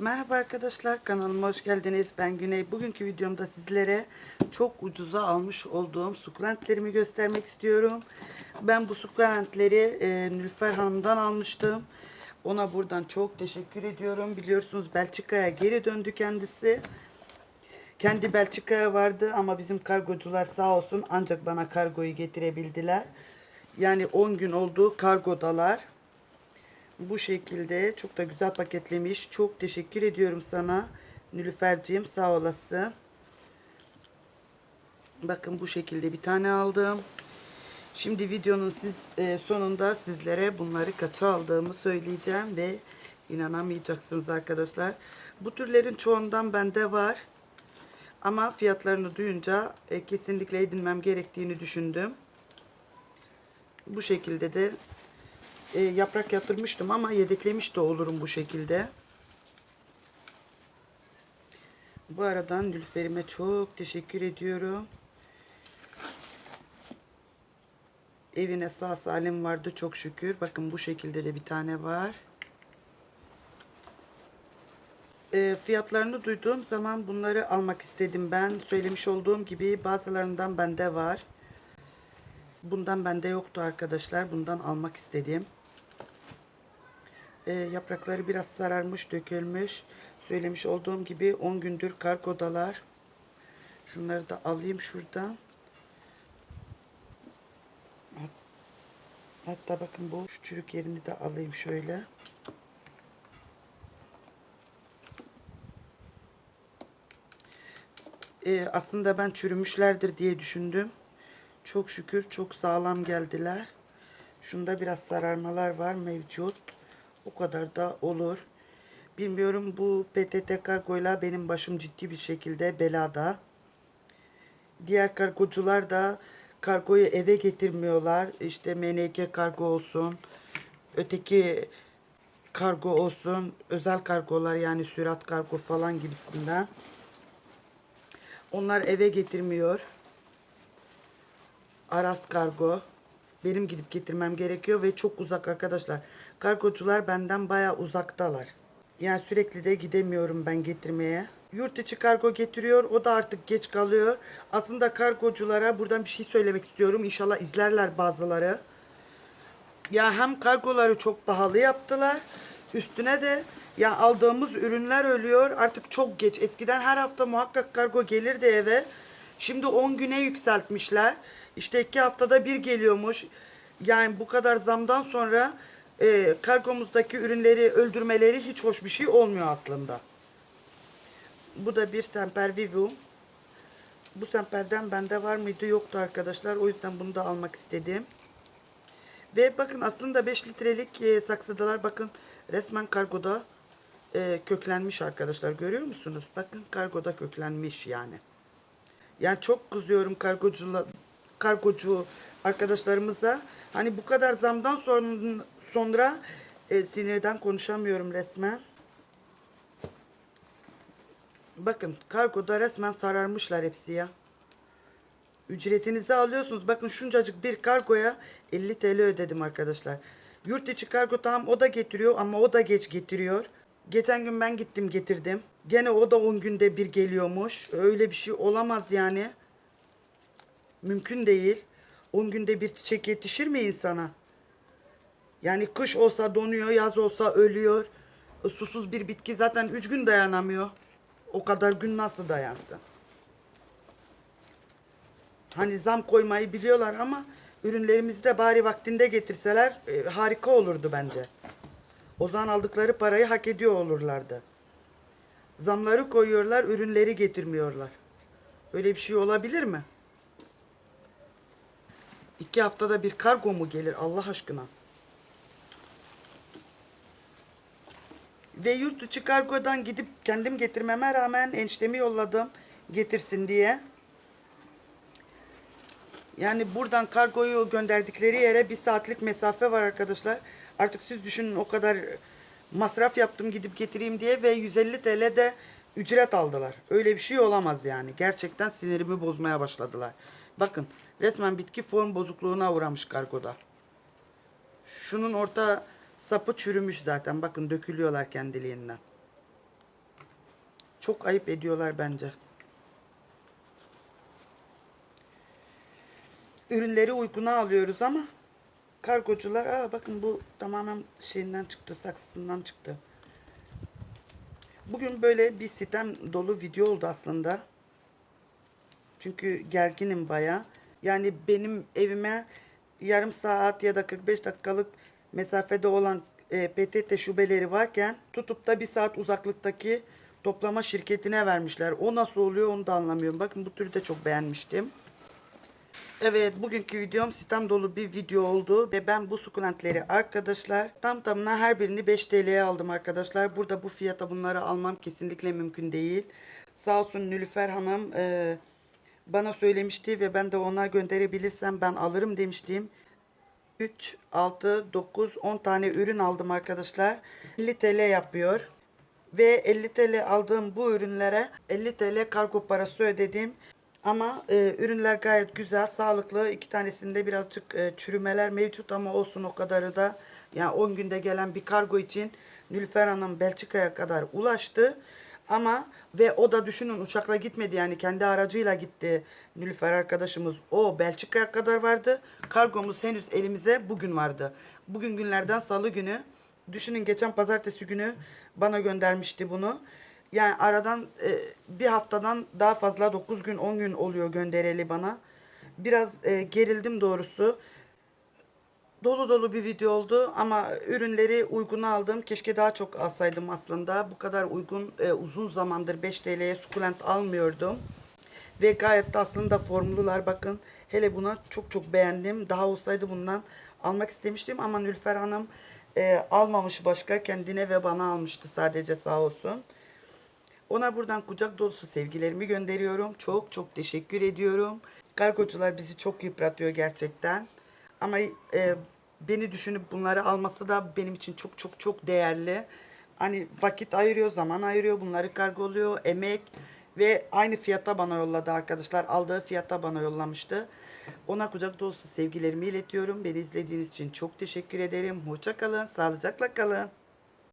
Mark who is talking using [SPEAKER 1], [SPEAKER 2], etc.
[SPEAKER 1] Merhaba arkadaşlar kanalıma hoş geldiniz. Ben Güney. Bugünkü videomda sizlere çok ucuza almış olduğum sukulentlerimi göstermek istiyorum. Ben bu sukulentleri e, Nülfer Hanım'dan almıştım. Ona buradan çok teşekkür ediyorum. Biliyorsunuz Belçika'ya geri döndü kendisi. Kendi Belçika'ya vardı ama bizim kargocular sağ olsun ancak bana kargoyu getirebildiler. Yani 10 gün oldu kargodalar. Bu şekilde çok da güzel paketlemiş. Çok teşekkür ediyorum sana Nülüferciğim sağ olasın. Bakın bu şekilde bir tane aldım. Şimdi videonun siz, e, sonunda sizlere bunları kaça aldığımı söyleyeceğim ve inanamayacaksınız arkadaşlar. Bu türlerin çoğundan bende var. Ama fiyatlarını duyunca e, kesinlikle edinmem gerektiğini düşündüm. Bu şekilde de e, yaprak yatırmıştım ama yedeklemiş de olurum bu şekilde. Bu aradan Nülfer'ime çok teşekkür ediyorum. Evine sağ salim vardı çok şükür. Bakın bu şekilde de bir tane var. E, fiyatlarını duyduğum zaman bunları almak istedim ben. Söylemiş olduğum gibi bazılarından bende var. Bundan bende yoktu arkadaşlar. Bundan almak istedim. E, yaprakları biraz sararmış, dökülmüş. Söylemiş olduğum gibi 10 gündür kargodalar. Şunları da alayım şuradan. Hat- Hatta bakın bu şu çürük yerini de alayım şöyle. E, aslında ben çürümüşlerdir diye düşündüm. Çok şükür çok sağlam geldiler. Şunda biraz sararmalar var mevcut. O kadar da olur. Bilmiyorum bu PTT kargoyla benim başım ciddi bir şekilde belada. Diğer kargocular da kargoyu eve getirmiyorlar. İşte MNK kargo olsun. Öteki kargo olsun. Özel kargolar yani sürat kargo falan gibisinden. Onlar eve getirmiyor. Aras Kargo. Benim gidip getirmem gerekiyor ve çok uzak arkadaşlar. Kargocular benden baya uzaktalar. Yani sürekli de gidemiyorum ben getirmeye. Yurt içi kargo getiriyor. O da artık geç kalıyor. Aslında kargoculara buradan bir şey söylemek istiyorum. İnşallah izlerler bazıları. Ya hem kargoları çok pahalı yaptılar. Üstüne de ya aldığımız ürünler ölüyor. Artık çok geç. Eskiden her hafta muhakkak kargo gelirdi eve. Şimdi 10 güne yükseltmişler. İşte iki haftada bir geliyormuş. Yani bu kadar zamdan sonra e, kargomuzdaki ürünleri öldürmeleri hiç hoş bir şey olmuyor aslında. Bu da bir Semper Vivum. Bu Semper'den bende var mıydı yoktu arkadaşlar. O yüzden bunu da almak istedim. Ve bakın aslında 5 litrelik e, saksıdalar bakın resmen kargoda e, köklenmiş arkadaşlar. Görüyor musunuz? Bakın kargoda köklenmiş yani. Yani çok kızıyorum kargocula, kargocu arkadaşlarımıza. Hani bu kadar zamdan sonra, sonra e, sinirden konuşamıyorum resmen. Bakın kargoda resmen sararmışlar hepsi ya. Ücretinizi alıyorsunuz. Bakın şuncacık bir kargoya 50 TL ödedim arkadaşlar. Yurt içi kargo tamam o da getiriyor ama o da geç getiriyor. Geçen gün ben gittim getirdim. Gene o da 10 günde bir geliyormuş. Öyle bir şey olamaz yani. Mümkün değil. 10 günde bir çiçek yetişir mi insana? Yani kış olsa donuyor, yaz olsa ölüyor. E, Susuz bir bitki zaten 3 gün dayanamıyor. O kadar gün nasıl dayansın? Hani zam koymayı biliyorlar ama ürünlerimizi de bari vaktinde getirseler e, harika olurdu bence. O zaman aldıkları parayı hak ediyor olurlardı. Zamları koyuyorlar, ürünleri getirmiyorlar. Öyle bir şey olabilir mi? İki haftada bir kargo mu gelir Allah aşkına? Ve yurt içi kargodan gidip kendim getirmeme rağmen eniştemi yolladım getirsin diye. Yani buradan kargoyu gönderdikleri yere bir saatlik mesafe var arkadaşlar. Artık siz düşünün o kadar masraf yaptım gidip getireyim diye ve 150 TL de ücret aldılar. Öyle bir şey olamaz yani. Gerçekten sinirimi bozmaya başladılar. Bakın resmen bitki form bozukluğuna uğramış kargoda. Şunun orta sapı çürümüş zaten. Bakın dökülüyorlar kendiliğinden. Çok ayıp ediyorlar bence. Ürünleri uykuna alıyoruz ama kargocular aa bakın bu tamamen şeyinden çıktı, saksısından çıktı. Bugün böyle bir sitem dolu video oldu aslında. Çünkü gerginim baya. Yani benim evime yarım saat ya da 45 dakikalık mesafede olan e, PTT şubeleri varken tutup da bir saat uzaklıktaki toplama şirketine vermişler. O nasıl oluyor onu da anlamıyorum. Bakın bu türü de çok beğenmiştim. Evet bugünkü videom sistem dolu bir video oldu ve ben bu sukulentleri arkadaşlar tam tamına her birini 5 TL'ye aldım arkadaşlar. Burada bu fiyata bunları almam kesinlikle mümkün değil. Sağ olsun Nülüfer Hanım e, bana söylemişti ve ben de ona gönderebilirsem ben alırım demiştim. 3, 6, 9, 10 tane ürün aldım arkadaşlar. 50 TL yapıyor. Ve 50 TL aldığım bu ürünlere 50 TL kargo parası ödedim. Ama e, ürünler gayet güzel, sağlıklı. İki tanesinde birazcık e, çürümeler mevcut ama olsun o kadarı da. Yani 10 günde gelen bir kargo için Nülfer Hanım Belçika'ya kadar ulaştı. Ama ve o da düşünün uçakla gitmedi yani kendi aracıyla gitti Nülfer arkadaşımız. O Belçika'ya kadar vardı. Kargomuz henüz elimize bugün vardı. Bugün günlerden salı günü. Düşünün geçen pazartesi günü bana göndermişti bunu. Yani aradan e, bir haftadan daha fazla 9 gün 10 gün oluyor göndereli bana. Biraz e, gerildim doğrusu. Dolu dolu bir video oldu ama ürünleri uyguna aldım. Keşke daha çok alsaydım aslında. Bu kadar uygun e, uzun zamandır 5 TL'ye sukulent almıyordum. Ve gayet de aslında formlular bakın. Hele buna çok çok beğendim. Daha olsaydı bundan almak istemiştim ama Nülfer Hanım e, almamış başka. Kendine ve bana almıştı sadece sağ olsun. Ona buradan kucak dolusu sevgilerimi gönderiyorum. Çok çok teşekkür ediyorum. Kargocular bizi çok yıpratıyor gerçekten. Ama e, beni düşünüp bunları alması da benim için çok çok çok değerli. Hani vakit ayırıyor, zaman ayırıyor, bunları kargoluyor, emek ve aynı fiyata bana yolladı arkadaşlar. Aldığı fiyata bana yollamıştı. Ona kucak dolusu sevgilerimi iletiyorum. Beni izlediğiniz için çok teşekkür ederim. Hoşça kalın, sağlıcakla kalın.